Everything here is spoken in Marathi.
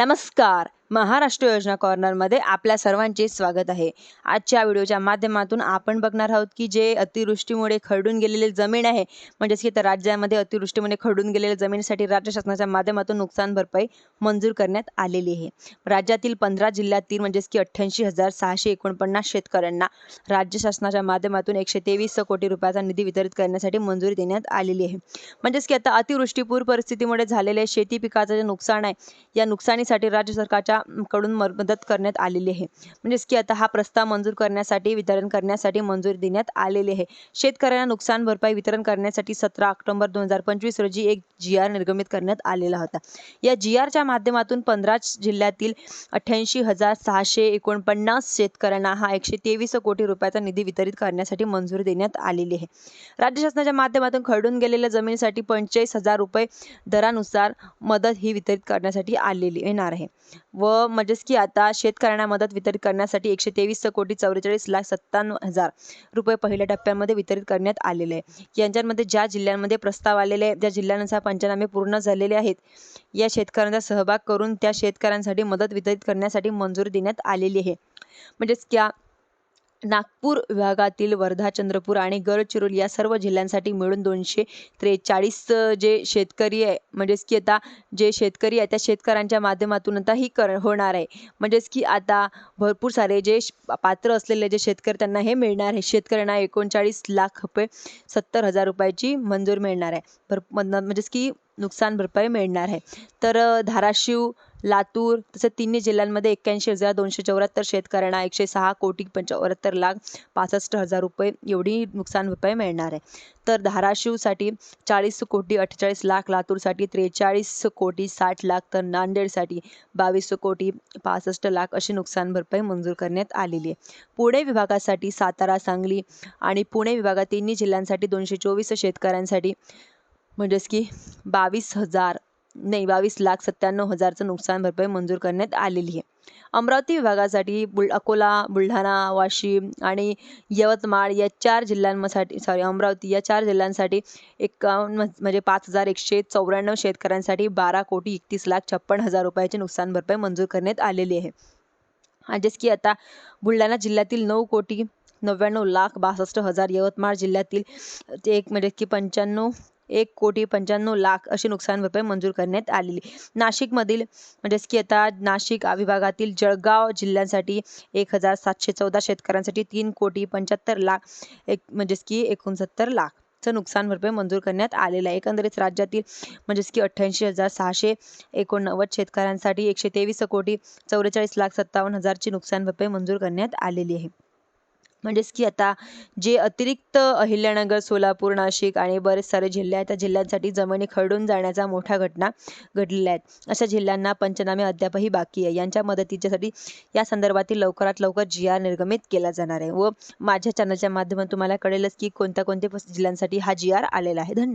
नमस्कार. महाराष्ट्र योजना कॉर्नरमध्ये आपल्या सर्वांचे स्वागत आहे. आजच्या व्हिडिओच्या माध्यमातून आपण बघणार आहोत की जे अतिवृष्टीमुळे खरडून गेलेले जमीन आहे म्हणजेच की तर राज्यामध्ये अतिवृष्टीमुळे खरडून गेलेल्या जमिनीसाठी राज्य शासनाच्या माध्यमातून नुकसान भरपाई मंजूर करण्यात आलेली आहे. राज्यातील पंधरा जिल्ह्यातील म्हणजेच की अठ्ठ्याऐंशी हजार सहाशे एकोणपन्नास शेतकऱ्यांना राज्य शासनाच्या माध्यमातून एकशे तेवीस कोटी रुपयाचा निधी वितरित करण्यासाठी मंजुरी देण्यात आलेली आहे. म्हणजेच की आता अतिवृष्टीपूर परिस्थितीमुळे झालेले शेती पिकाचं जे नुकसान आहे या नुकसानीसाठी राज्य सरकारच्या अं, कडून मदत करण्यात आलेली आहे. म्हणजेच की आता हा प्रस्ताव मंजूर करण्यासाठी वितरण करण्यासाठी मंजुरी देण्यात आलेली आहे. शेतकऱ्यांना नुकसान भरपाई वितरण करण्यासाठी सतरा ऑक्टोबर दोन हजार पंचवीस रोजी एक जी आर निर्गमित करण्यात आलेला होता. या जी आरच्या माध्यमातून पंधरा जिल्ह्यातील अठ्ठ्याऐंशी हजार सहाशे एकोणपन्नास शेतकऱ्यांना हा एकशे तेवीस कोटी रुपयाचा निधी वितरित करण्यासाठी मंजुरी देण्यात आलेली आहे. राज्य शासनाच्या माध्यमातून खरडून गेलेल्या जमिनीसाठी पंचेचाळीस हजार रुपये दरानुसार मदत ही वितरित करण्यासाठी आलेली येणार आहे. व म्हणजेच की आता शेतकऱ्यांना मदत वितरित करण्यासाठी एकशे तेवीस कोटी चौवेचाळीस लाख सत्त्याण्णव हजार रुपये पहिल्या टप्प्यामध्ये वितरित करण्यात आलेले आहे. यांच्यामध्ये ज्या जिल्ह्यांमध्ये प्रस्ताव आलेले आहे ज्या जिल्ह्यांनुसार पंचनामे पूर्ण झालेले आहेत या शेतकऱ्यांचा सहभाग करून त्या शेतकऱ्यांसाठी मदत वितरित करण्यासाठी मंजुरी देण्यात आलेली आहे. म्हणजेच क्या नागपूर विभागातील वर्धा चंद्रपूर आणि गडचिरोली या सर्व जिल्ह्यांसाठी मिळून दोनशे त्रेचाळीस जे शेतकरी आहे म्हणजेच की आता जे शेतकरी आहे त्या शेतकऱ्यांच्या माध्यमातून आता ही कर होणार आहे. म्हणजेच की आता भरपूर सारे जे श- पात्र असलेले जे शेतकरी त्यांना हे मिळणार आहे. शेतकऱ्यांना एकोणचाळीस लाख रुपये सत्तर हजार रुपयाची मंजूर मिळणार आहे. भर म्हणजेच की नुकसान भरपाई मिळणार आहे. तर धाराशिव लातूर तसं तिन्ही जिल्ह्यांमध्ये एक्क्याऐंशी हजार दोनशे चौऱ्याहत्तर शेतकऱ्यांना एकशे सहा कोटी पंच्याहत्तर लाख पासष्ट हजार रुपये एवढी नुकसान भरपाई मिळणार आहे. तर धाराशिवसाठी चाळीस कोटी अठ्ठेचाळीस लाख लातूरसाठी त्रेचाळीस कोटी साठ लाख तर नांदेडसाठी बावीस कोटी पासष्ट लाख अशी नुकसान भरपाई मंजूर करण्यात आलेली आहे. पुणे विभागासाठी सातारा सांगली आणि पुणे विभागात तिन्ही जिल्ह्यांसाठी दोनशे चोवीस शेतकऱ्यांसाठी म्हणजेच की बावीस हजार नाही बावीस लाख सत्त्याण्णव हजारचं नुकसान भरपाई मंजूर करण्यात आलेली आहे. अमरावती विभागासाठी बुल अकोला बुलढाणा वाशिम आणि यवतमाळ या चार जिल्ह्यांसाठी सॉरी अमरावती या चार जिल्ह्यांसाठी एकावन्न म्हणजे पाच हजार एकशे चौऱ्याण्णव शेतकऱ्यांसाठी बारा कोटी एकतीस लाख छप्पन हजार रुपयाची नुकसान भरपाई मंजूर करण्यात आलेली आहे. म्हणजेच की आता बुलढाणा जिल्ह्यातील नऊ कोटी नव्याण्णव लाख बासष्ट हजार यवतमाळ जिल्ह्यातील ते एक म्हणजे की पंच्याण्णव एक कोटी पंच्याण्णव लाख अशी नुकसान भरपाई मंजूर करण्यात आलेली. नाशिकमधील म्हणजेच की आता नाशिक विभागातील जळगाव जिल्ह्यांसाठी एक हजार सातशे चौदा शेतकऱ्यांसाठी तीन कोटी पंच्याहत्तर लाख एक म्हणजेच की एकोणसत्तर लाख चं नुकसान भरपाई मंजूर करण्यात आलेलं आहे. एकंदरीत राज्यातील म्हणजेच की अठ्ठ्याऐंशी हजार सहाशे एकोणनव्वद शेतकऱ्यांसाठी एकशे तेवीस कोटी चौवेचाळीस लाख सत्तावन्न हजारची नुकसान भरपाई मंजूर करण्यात आलेली आहे. म्हणजेच की आता जे अतिरिक्त अहिल्यानगर सोलापूर नाशिक आणि बरेच सारे जिल्हे आहेत त्या जिल्ह्यांसाठी जमिनी खरडून जाण्याच्या मोठ्या घटना घडलेल्या आहेत. अशा जिल्ह्यांना पंचनामे अद्यापही बाकी आहे. यांच्या मदतीच्यासाठी या संदर्भातील लवकरात लवकर जी आर निर्गमित केला जाणार आहे. व माझ्या चॅनलच्या माध्यमातून तुम्हाला कळेलच की कोणत्या कोणत्या जिल्ह्यांसाठी हा जी आर आलेला आहे. धन्यवाद